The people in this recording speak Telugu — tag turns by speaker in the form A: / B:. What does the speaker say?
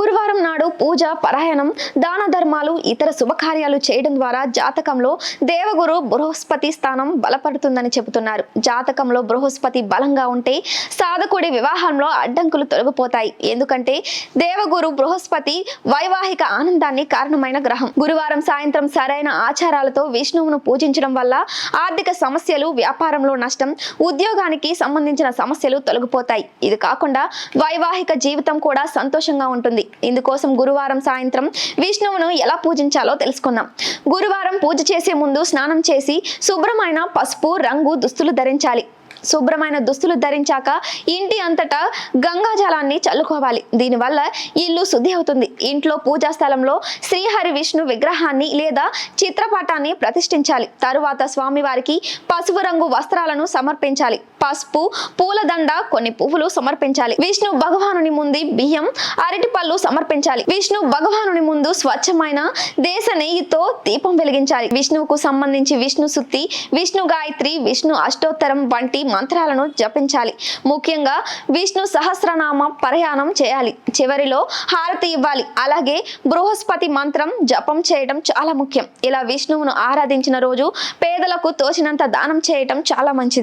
A: గురువారం నాడు పూజ పరాయణం దాన ధర్మాలు ఇతర శుభకార్యాలు చేయడం ద్వారా జాతకంలో దేవగురు బృహస్పతి స్థానం బలపడుతుందని చెబుతున్నారు. జాతకంలో బృహస్పతి బలంగా ఉంటే సాధకుడి వివాహంలో అడ్డంకులు తొలగిపోతాయి. ఎందుకంటే దేవగురు బృహస్పతి వైవాహిక ఆనందాన్ని కారణమైన గ్రహం. గురువారం సాయంత్రం సరైన ఆచారాలతో విష్ణువును పూజించడం వల్ల ఆర్థిక సమస్యలు వ్యాపారంలో నష్టం ఉద్యోగానికి సంబంధించిన సమస్యలు తొలగిపోతాయి. ఇది కాకుండా వైవాహిక జీవితం కూడా సంతోషంగా ఉంటుంది. ఇందుకోసం గురువారం సాయంత్రం విష్ణువును ఎలా పూజించాలో తెలుసుకుందాం. గురువారం పూజ చేసే ముందు స్నానం చేసి శుభ్రమైన పసుపు రంగు దుస్తులు ధరించాలి. శుభ్రమైన దుస్తులు ధరించాక ఇంటి అంతటా గంగా జలాన్ని చల్లుకోవాలి. దీనివల్ల ఇల్లు శుద్ధి అవుతుంది. ఇంట్లో పూజా స్థలంలో శ్రీహరి విష్ణు విగ్రహాన్ని లేదా చిత్రపటాన్ని ప్రతిష్ఠించాలి. తరువాత స్వామివారికి పసుపు రంగు వస్త్రాలను సమర్పించాలి. పసుపు పూలదండ కొన్ని పువ్వులు సమర్పించాలి. విష్ణు భగవానుని ముందు బియ్యం అరటిపళ్ళు సమర్పించాలి. విష్ణు భగవానుని ముందు స్వచ్ఛమైన దేశ నెయ్యితో దీపం వెలిగించాలి. విష్ణువుకు సంబంధించి విష్ణు సుత్తి విష్ణు గాయత్రి విష్ణు అష్టోత్తరం వంటి మంత్రాలను జపించాలి. ముఖ్యంగా విష్ణు సహస్రనామ ప్రయాణం చేయాలి. చివరిలో హారతి ఇవ్వాలి. అలాగే బృహస్పతి మంత్రం జపం చేయడం చాలా ముఖ్యం. ఇలా విష్ణువును ఆరాధించిన రోజు పేదలకు తోచినంత దానం చేయటం చాలా మంచిది.